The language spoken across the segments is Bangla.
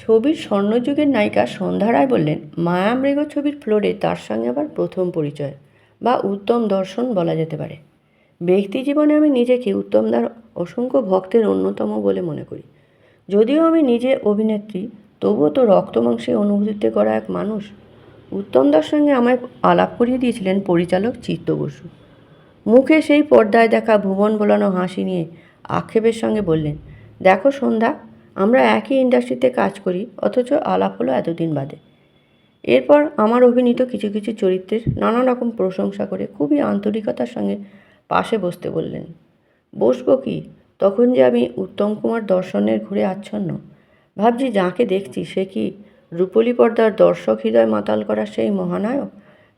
ছবির স্বর্ণযুগের নায়িকা সন্ধ্যা রায় বললেন, মায়ামৃগ ছবির ফ্লোরে তার সঙ্গে আবার প্রথম পরিচয়, বা উত্তম দর্শন বলা যেতে পারে। ব্যক্তি জীবনে আমি নিজেকে উত্তমদার অসংখ্য ভক্তের অন্যতম বলে মনে করি। যদিও আমি নিজে অভিনেত্রী, তবুও তো রক্তমাংসে অনুভূতিতে করা এক মানুষ। উত্তমদার সঙ্গে আমায় আলাপ করিয়ে দিয়েছিলেন পরিচালক চিত্ত বসু। মুখে সেই পর্দায় দেখা ভুবন বোলানো হাসি নিয়ে আক্ষেপের সঙ্গে বললেন, দেখো সন্ধ্যা আমরা একই ইন্ডাস্ট্রিতে কাজ করি, অথচ আলাপ হলো এতদিন বাদে। এরপর আমার অভিনীত কিছু কিছু চরিত্রের নানা রকম প্রশংসা করে খুবই আন্তরিকতার সঙ্গে পাশে বসতে বললেন, বসবো কি? তখন যে আমি উত্তম কুমার দর্শনের ঘুরে আচ্ছন্ন। ভাবছি যাকে দেখছি, সে কি রূপলি পর্দার দর্শক হৃদয় মাতাল করা সেই মহানায়ক,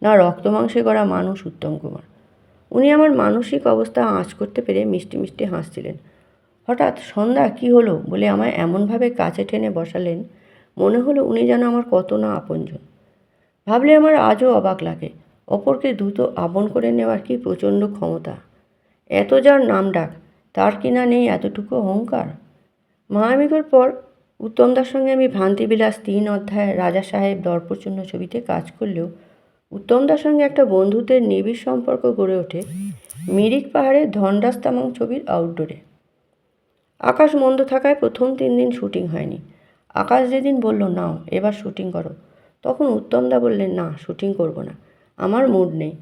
না রক্তমাংসে করা মানুষ উত্তম কুমার? উনি আমার মানসিক অবস্থা আঁচ করতে পেরে মিষ্টি মিষ্টি হাসছিলেন। হঠাৎ সন্ধ্যা কি হলো বলে আমায় এমনভাবে কাছে টেনে বসালেন, মনে হলো উনি যেন আমার কত না আপনজন। ভাবলে আমার আজও অবাক লাগে, অপরকে দ্রুত আপন করে নেওয়ার কি প্রচণ্ড ক্ষমতা। এত যার নাম ডাক, তার কিনা নেই এতটুকু অহংকার? মায়ামিকর পর উত্তমদার সঙ্গে আমি ভ্রান্তিবিলাস তিন অধ্যায় রাজা সাহেব দর্পচূর্ণ ছবিতে কাজ করলেও, উত্তমদার সঙ্গে একটা বন্ধুত্বের নিবিড় সম্পর্ক গড়ে ওঠে মিরিক পাহাড়ে ধনরাজ তামাং ছবির আউটডোরে আকাশ মন্দ থাকায় প্রথম তিন দিন শুটিং হয়নি। আকাশ যেদিন বলল, নাও, এবার শুটিং করো। তখন উত্তমদা বললেন, না, শুটিং করব না। আমার মুড নেই।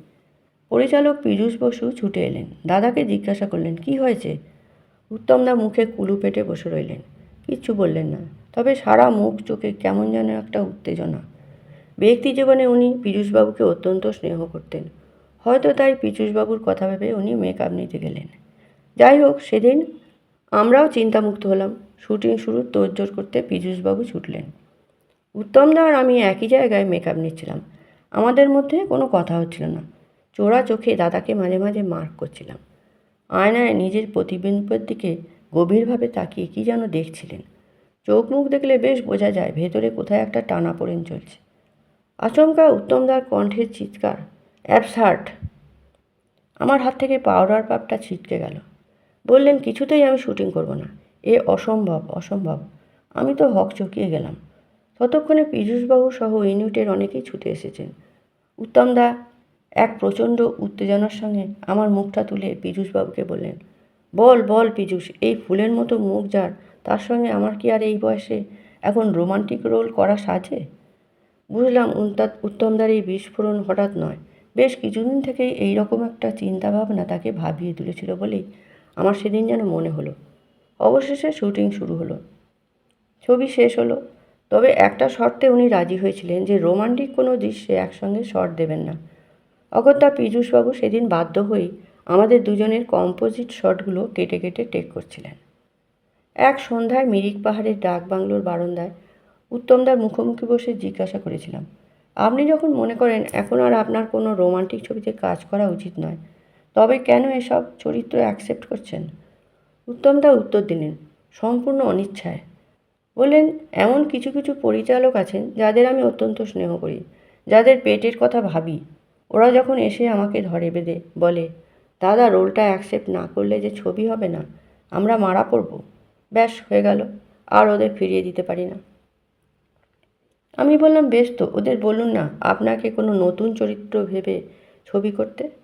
পরিচালক পীযূষ বসু ছুটে এলেন। দাদাকে জিজ্ঞাসা করলেন, কি হয়েছে? উত্তমদা মুখে কুলু পেটে বসে রইলেন। কিচ্ছু বললেন না, তবে সারা মুখ চোখে কেমন যেন একটা উত্তেজনা। ব্যক্তি জীবনে উনি পীযূষবাবুকে অত্যন্ত স্নেহ করতেন। হয়তো তাই পীযূষবাবুর কথা ভেবে উনি মেকআপ নিতে গেলেন। যাই হোক, সেদিন আমরাও চিন্তামুক্ত হলাম। শুটিং শুরুর তোড়জোড় করতে পীযূষবাবু ছুটলেন। উত্তমদা আর আমি একই জায়গায় মেকআপ নিচ্ছিলাম। আমাদের মধ্যে কোনো কথা হচ্ছিল না। চোরা চোখে দাদাকে মাঝে মাঝে মার্ক করছিলাম। আয়নায় নিজের প্রতিবিম্বের দিকে গভীরভাবে তাকিয়ে কী যেন দেখছিলেন। চোখ মুখ দেখলে বেশ বোঝা যায় ভেতরে কোথায় একটা টানা পড়েন চলছে। আচমকা উত্তমদার কণ্ঠের চিৎকার অ্যাবসার্ট আমার হাত থেকে পাউডার পাপটা ছিটকে গেল। বললেন, কিছুতেই আমি শুটিং করব না। এ অসম্ভব অসম্ভব। আমি তো হক চকিয়ে গেলাম। ততক্ষণে পীযূষবাবু সহ ইউনিটের অনেকেই ছুটে এসেছেন। উত্তমদা এক প্রচণ্ড উত্তেজনার সঙ্গে আমার মুখটা তুলে পীযূষবাবুকে বললেন, বল বল পীযূষ, এই ফুলের মতো মুখ যার, তার সঙ্গে আমার কি আর এই বয়সে এখন রোমান্টিক রোল করা সাজে? বুঝলাম উত্তমদার এই বিস্ফোরণ হঠাৎ নয়। বেশ কিছুদিন থেকেই এইরকম একটা চিন্তাভাবনা তাকে ভাবিয়ে তুলেছিল বলেই আমার সেদিন যেন মনে হলো। অবশেষে শুটিং শুরু হলো। ছবি শেষ হলো। তবে একটা শর্তে উনি রাজি হয়েছিলেন যে রোমান্টিক কোনো দৃশ্যে একসঙ্গে শর্ট দেবেন না। অগত্যা পীযূষবাবু সেদিন বাধ্য হয়েই আমাদের দুজনের কম্পোজিট শটগুলো কেটে কেটে টেক করছিলেন। এক সন্ধ্যায় মিরিক পাহাড়ের ডাক বাংলোর বারান্দায় উত্তমদার মুখোমুখি বসে জিজ্ঞাসা করেছিলাম, আপনি যখন মনে করেন এখন আর আপনার কোনো রোমান্টিক ছবিতে কাজ করা উচিত নয় তবে কেন এসব চরিত্র অ্যাকসেপ্ট করছেন? উত্তমদা উত্তর দিলেন, সম্পূর্ণ অনিচ্ছায়। বললেন, এমন কিছু কিছু পরিচালক আছেন যাদের আমি অত্যন্ত স্নেহ করি, যাদের পেটের কথা ভাবি। ওরা যখন এসে আমাকে ধরে বেঁধে বলে, দাদা, রোলটা অ্যাকসেপ্ট না করলে যে ছবি হবে না, আমরা মারা পড়ব। ব্যাস, হয়ে গেল, আর ওদের ফিরিয়ে দিতে পারি না। আমি বললাম, বেশ তো, ওদের বলুন না আপনাকে কোনো নতুন চরিত্র ভেবে ছবি করতে?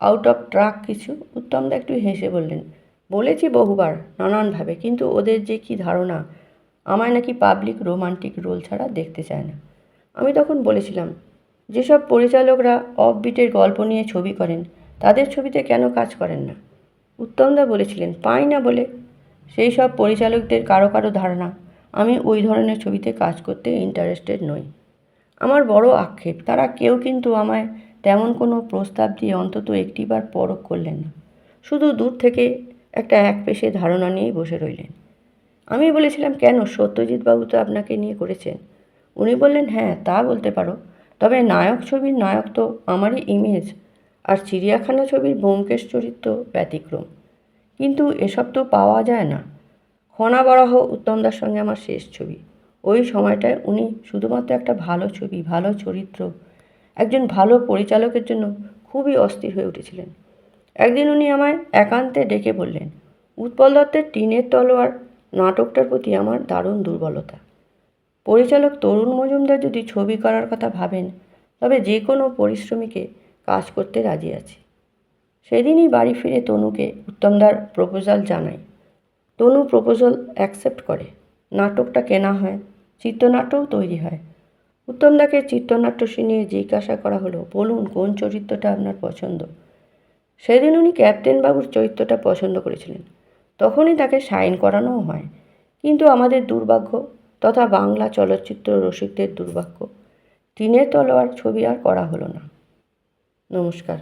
আউট অফ ট্রাক কিছু? উত্তমদা একটু হেসে বললেন, বলেছি বহুবার, নানানভাবে, কিন্তু ওদের যে কি ধারণা? আমায় নাকি পাবলিক রোমান্টিক রোল ছাড়া দেখতে চায় না। আমি তখন বলেছিলাম, যেসব পরিচালকরা অফবিটের গল্প নিয়ে ছবি করেন, তাদের ছবিতে কেন কাজ করেন না? উত্তমদা বলেছিলেন, পাই না বলে। সেই সব পরিচালকদের কারও কারও ধারণা। আমি ওই ধরনের ছবিতে কাজ করতে ইন্টারেস্টেড নই। আমার বড় আক্ষেপ, তারা কেউ কিন্তু আমায় তেমন কোনো প্রস্তাব দিয়ে অন্তত একটিবার পরখ করলেন না। শুধু দূর থেকে একটা এক পেশে ধারণা নিয়েই বসে রইলেন। আমি বলেছিলাম, কেন? সত্যজিৎবাবু তো আপনাকে নিয়ে করেছেন। উনি বললেন হ্যাঁ তা বলতে পারো। তবে নায়ক ছবির নায়ক তো আমারই ইমেজ আর চিড়িয়াখানা ছবির ব্যোমকেশ চরিত্র ব্যতিক্রম। কিন্তু এসব তো পাওয়া যায় না। খনাবরাহ উত্তমদার সঙ্গে আমার শেষ ছবি। ওই সময়টায় উনি শুধুমাত্র একটা ভালো ছবি, ভালো চরিত্র একজন ভালো পরিচালকের জন্য খুবই অস্থির হয়ে উঠেছিলেন। একদিন উনি আমায় একান্তে ডেকে বললেন, উৎপল দত্তের টিনের তলোয়ার নাটকটার প্রতি আমার দারুণ দুর্বলতা। পরিচালক তরুণ মজুমদার যদি ছবি করার কথা ভাবেন, তবে যে কোনো পরিশ্রমীকে কাজ করতে রাজি আছি। সেদিনই বাড়ি ফিরে তনুকে উত্তমদার প্রপোজাল জানাই। তনু প্রপোজাল অ্যাকসেপ্ট করে। নাটকটা কেনা হয়, চিত্রনাট্যও তৈরি হয়। উত্তমদাকে চিত্রনাট্য শুনিয়ে জিজ্ঞাসা করা হলো, বলুন, কোন চরিত্রটা আপনার পছন্দ? সেদিন উনি ক্যাপ্টেন বাবুর চরিত্রটা পছন্দ করেছিলেন। তখনই তাকে সাইন করানোও হয়। কিন্তু আমাদের দুর্ভাগ্য তথা বাংলা চলচ্চিত্র রসিকদের দুর্ভাগ্য। টিনের তলোয়ার ছবি আর করা হলো না। নমস্কার।